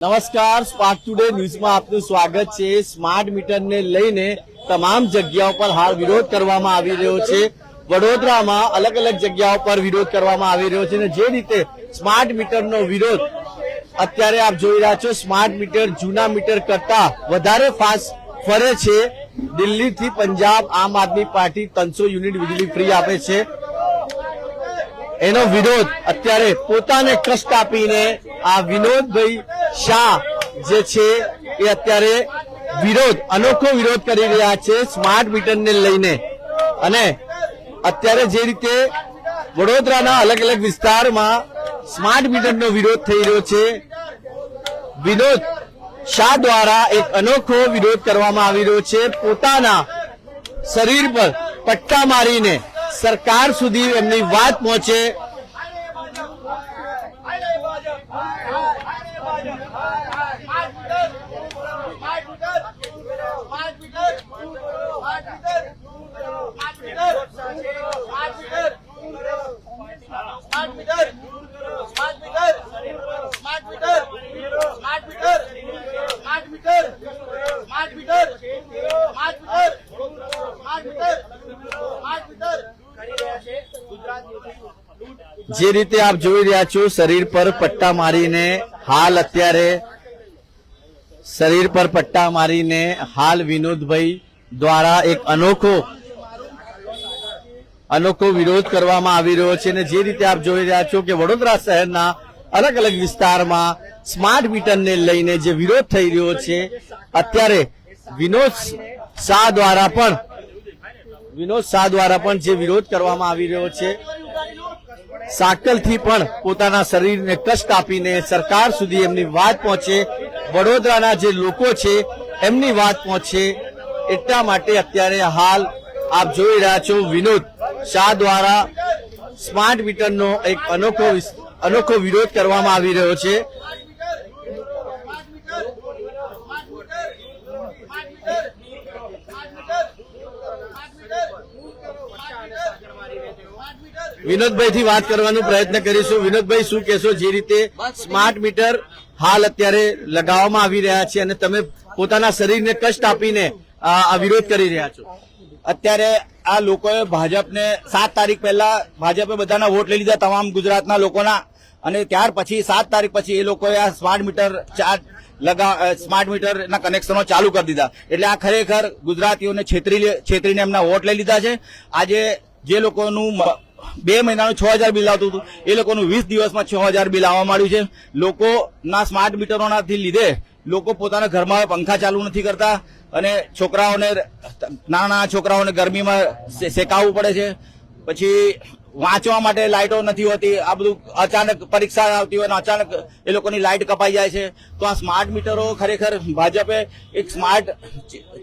નમસ્કાર smart today ન્યૂઝમાં આપનું સ્વાગત છે. સ્માર્ટ મીટરને લઈને તમામ જગ્યાઓ પર હાલ વિરોધ કરવામાં આવી રહ્યો છે. વડોદરામાં અલગ અલગ જગ્યાઓ પર વિરોધ કરવામાં આવી રહ્યો છે અને જે રીતે સ્માર્ટ મીટરનો વિરોધ અત્યારે આપ જોઈ રહ્યા છો સ્માર્ટ મીટર જૂના મીટર કરતા વધારે ફાસ્ટ ફરે છે. દિલ્હીથી પંજાબ આમ આદમી પાર્ટી ત્રણસો યુનિટ વીજળી ફ્રી આપે છે. એનો વિરોધ અત્યારે પોતાને કષ્ટ આપીને આ વિનોદભાઈ શાહ જે છે એ અત્યારે વિરોધ, અનોખો વિરોધ કરી રહ્યા છે સ્માર્ટ મીટરને લઈને. અને અત્યારે જે રીતે વડોદરાના અલગ અલગ વિસ્તારમાં સ્માર્ટ મીટરનો વિરોધ થઈ રહ્યો છે, વિનોદ શાહ દ્વારા એક અનોખો વિરોધ કરવામાં આવી રહ્યો છે. પોતાના શરીર પર પટ્ટા મારીને સરકાર સુધી એમની વાત પહોંચે જે રીતે આપ જોઈ રહ્યા છો, શરીર પર પટ્ટા મારીને હાલ અત્યારે શરીર પર પટ્ટા મારીને હાલ વિનોદભાઈ દ્વારા એક અનોખો અનોખો વિરોધ કરવામાં આવી રહ્યો છે અને જે રીતે આપ જોઈ રહ્યા છો કે વડોદરા શહેરના અલગ અલગ વિસ્તારમાં સ્માર્ટ મીટરને લઈને જે વિરોધ થઈ રહ્યો છે, અત્યારે વિનોદ શાહ દ્વારા પણ, વિનોદ શાહ દ્વારા પણ જે વિરોધ કરવામાં આવી રહ્યો છે સાકલથી પણ પોતાના શરીરને કષ્ટ આપીને સરકાર સુધી એમની વાત પહોંચે. વડોદરાના જે લોકો છે, એમની વાત પહોંચે. એટલા માટે અત્યારે હાલ આપ જોઈ રહ્યા છો વિનોદ શાહ દ્વારા સ્માર્ટ મીટરનો એક અનોખો અનોખો વિરોધ કરવામાં આવી રહ્યો છે. વિનોદભાઈ થી વાત કરવાનો પ્રયત્ન કરીશું. વિનોદભાઈ, શું કહેશો? જે રીતે સ્માર્ટ મીટર હાલ અત્યારે લગાવવામાં આવી રહ્યા છે અને તમે પોતાના શરીરને કષ્ટ આપીને આ વિરોધ કરી રહ્યા છો. અત્યારે આ લોકોએ ભાજપને સાત તારીખ પહેલા ભાજપે બધાના વોટ લઈ લીધા, તમામ ગુજરાતના લોકોના. અને ત્યાર પછી, સાત તારીખ પછી એ લોકોએ આ સ્માર્ટ મીટર ચાર્જ લગા સ્માર્ટ મીટરના કનેક્શનો ચાલુ કરી દીધા. એટલે આ ખરેખર ગુજરાતીઓને છેતરી છેતરીને એમના વોટ લઈ લીધા છે. આજે જે લોકોનું બે મહિનાનું છ હજાર બિલ આવતું હતું. એ લોકોનું વીસ દિવસમાં છ હજાર બિલ આવવા માંડ્યું છે. લોકોના સ્માર્ટ મીટરોનાથી લીધે લોકો પોતાના ઘરમાં પંખા ચાલુ નથી કરતા અને છોકરાઓને, નાના છોકરાઓને ગરમીમાં શેકાવવું પડે છે. પછી વાંચવા માટે લાઇટો નથી હોતી. આ બધું અચાનક પરીક્ષા આવતી હોય અને અચાનક એ લોકોની લાઇટ કપાઈ જાય છે. તો આ સ્માર્ટ મીટરો ખરેખર ભાજપે એક સ્માર્ટ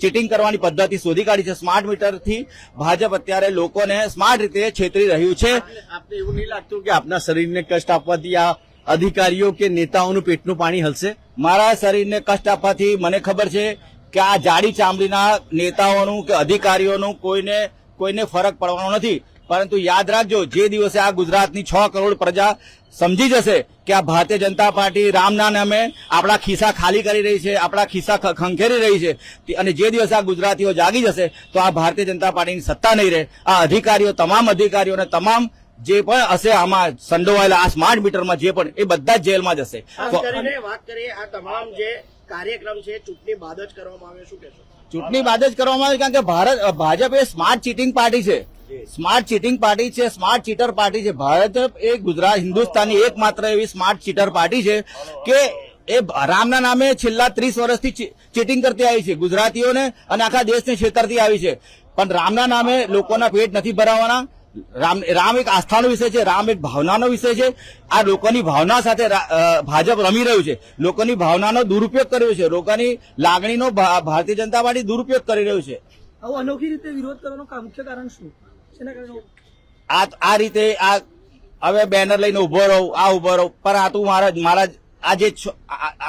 ચીટિંગ કરવાની પદ્ધતિ શોધી કાઢી છે. સ્માર્ટ મીટરથી ભાજપ અત્યારે લોકોને સ્માર્ટ રીતે છેતરી રહ્યું છે. આપને એવું નહીં લાગતું કે આપના શરીરને કષ્ટ આપવાથી આ અધિકારીઓ કે નેતાઓનું પેટનું પાણી હલશે? મારા શરીરને કષ્ટ આપવાથી મને ખબર છે કે આ જાડી ચામડીના નેતાઓનું કે અધિકારીઓનું કોઈને કોઈને ફરક પડવાનો નથી. પરંતુ યાદ રાખજો જે દિવસે આ ગુજરાતની છ કરોડ પ્રજા સમજી જશે કે આ ભારતીય જનતા પાર્ટી રામના નામે આપણા ખિસ્સા ખાલી કરી રહી છે આપણા ખિસ્સા ખંખેરી રહી છે અને જે દિવસે આ ગુજરાતીઓ જાગી જશે તો આ ભારતીય જનતા પાર્ટીની સત્તા નહીં રહે. આ અધિકારીઓ તમામ અધિકારીઓને તમામ જે પણ હશે આમાં સંડોવાયેલા આ સ્માર્ટ મીટરમાં જે પણ એ બધા જ જેલમાં જશે. ખાસ તો- કરીને વાત કરીએ આ તમામ જે કાર્યક્રમ છે ચૂંટણી બાદ જ કરવામાં આવે શું કહેશો? ચૂંટણી બાદ જ કરવામાં આવે કારણ કે ભારત ભાજપ એ સ્માર્ટ ચીટિંગ પાર્ટી છે. સ્માર્ટ ચીટિંગ પાર્ટી છે, સ્માર્ટ ચીટર પાર્ટી છે. ભારત એ ગુજરાત, હિન્દુસ્તાનની એકમાત્ર એવી સ્માર્ટ ચીટર પાર્ટી છે કે એ રામના નામે છેલ્લા ત્રીસ વર્ષથી ચીટિંગ કરતી આવી છે. ગુજરાતીઓને અને આખા દેશને છેતરતી આવી છે. પણ રામના નામે લોકોના પેટ નથી ભરાવાના. રામ રામ એક આસ્થાનો વિષય છે, રામ એક ભાવનાનો વિષય છે. આ લોકોની ભાવના સાથે ભાજપ રમી રહ્યું છે. લોકોની ભાવનાનો દુરુપયોગ કર્યો છે. લોકોની લાગણીનો ભારતીય જનતા પાર્ટી દુરુપયોગ કરી રહ્યું છે. આવું અનોખી રીતે વિરોધ કરવાનું મુખ્ય કારણ શું? આ આ રીતે આ હવે બેનર લઈને ઊભો રહું, આ ઊભો રહું. પણ આ તું મારા મારા આ જે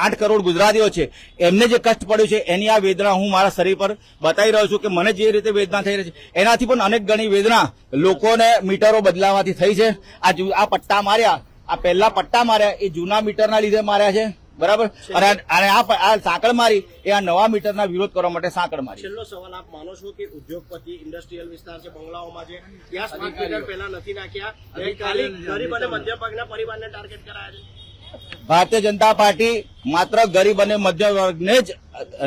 આઠ કરોડ ગુજરાતીઓ છે, એમને જે કષ્ટ પડ્યું છે, એની આ વેદના હું મારા શરીર પર બતાવી રહ્યો છું કે મને જે રીતે વેદના થઈ રહી છે, એનાથી પણ અનેક ગણી વેદના લોકોને મીટરો બદલાવાથી થઈ છે. આ આ પટ્ટા માર્યા, આ પહેલા પટ્ટા માર્યા, એ જૂના મીટરના લીધે માર્યા છે. બરાબર? અને અને આ આ સાંકળ મારી એ આ નવા મીટરના વિરોધ કરવા માટે સાંકળ મારી. છેલ્લો સવાલ આપ માનો છો કે ઉદ્યોગપતિ ઇન્ડસ્ટ્રીયલ વિસ્તાર છે બંગલાઓમાં છે ત્યાં સ્માર્ટ મીટર પહેલા નથી નાખ્યા? ખાલી ગરીબ અને મધ્યમ વર્ગના પરિવારને ટાર્ગેટ કરાયા છે. ભારતીય જનતા પાર્ટી માત્ર ગરીબ અને મધ્યમ વર્ગને જ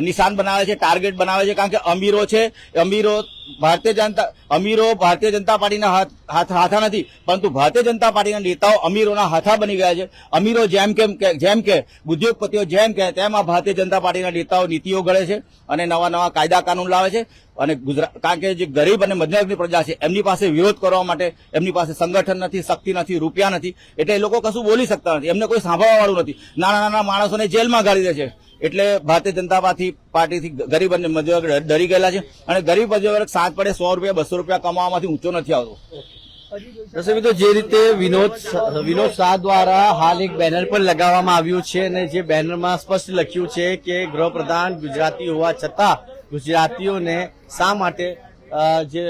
નિશાન બનાવે છે ટાર્ગેટ બનાવે છે, કારણ કે અમીરો છે. અમીરો ભારતીય જનતા, અમીરો ભારતીય જનતા પાર્ટીના હાથ, હાથ- નથી, પરંતુ ભારતીય જનતા પાર્ટીના નેતાઓ અમીરોના હાથા બની ગયા છે. અમીરો જેમ કેમ કે, જેમ કે, ઉદ્યોગપતિઓ જેમ કે, તેમ આ ભારતીય જનતા પાર્ટીના નેતાઓ નીતિઓ ઘડે છે અને નવા નવા કાયદા કાનૂન લાવે છે. અને ગુજરાત કારણ કે જે ગરીબ અને મધ્યવર્ગની પ્રજા છે, એમની પાસે વિરોધ કરવા માટે, એમની પાસે સંગઠન નથી, શક્તિ નથી, રૂપિયા નથી. એટલે એ લોકો કશું બોલી શકતા નથી. એમને કોઈ સાંભળવા વાળું નથી. નાના નાના માણસોને જેલમાં ગાળી દે છે. એટલે ભારતીય જનતા પાર્ટી પાર્ટીથી ગરીબ અને મધ્યવર્ગ ડરી ગયેલા છે. અને ગરીબ મધ્યવર્ગ સાત પડે સો રૂપિયા બસો રૂપિયા કમાવામાંથી ઊંચો નથી આવતો. મિત્રો જે રીતે વિનોદ વિનોદ શાહ દ્વારા હાલ એક બેનર પણ લગાવવામાં આવ્યું છે અને જે બેનરમાં સ્પષ્ટ લખ્યું છે કે ગૃહપ્રધાન ગુજરાતી હોવા છતાં ગુજરાતીઓને શા માટે જે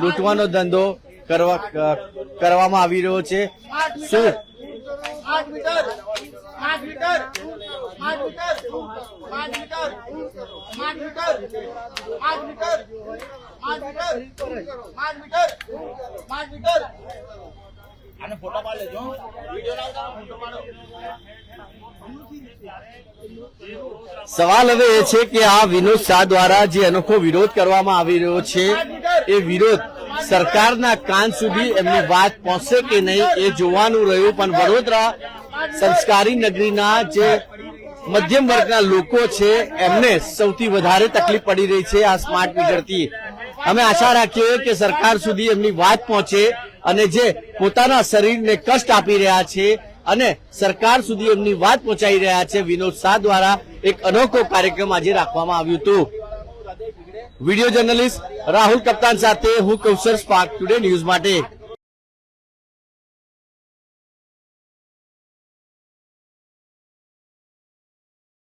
લૂંટવાનો ધંધો કરવા કરવામાં આવી રહ્યો છે? શું? આને ફોટા પાડ લેજો. સવાલ હવે એ છે કે આ વિનોદ શાહ દ્વારા જે અનોખો વિરોધ કરવામાં આવી રહ્યો છે એ વિરોધ સરકારના કાન સુધી એમની વાત પહોંચશે કે નહીં એ જોવાનું રહ્યું પણ વડોદરા સંસ્કારી નગરીના જે મધ્યમ વર્ગના લોકો છે, એમને સૌથી વધારે તકલીફ પડી રહી છે આ સ્માર્ટ મીટરથી. અમે આશા રાખીએ કે સરકાર સુધી એમની વાત પહોંચે અને જે પોતાના શરીરને કષ્ટ આપી રહ્યા છે અને સરકાર સુધી એમની વાત પહોંચાઈ રહ્યા છે, વિનોદ શાહ દ્વારા એક અનોખો કાર્યક્રમ આજે રાખવામાં આવ્યું હતું. વીડિયો જર્નલિસ્ટ રાહુલ કપ્તાન સાથે હું કૌશલ સ્પાર્ક ટુડે ન્યૂઝ માટે.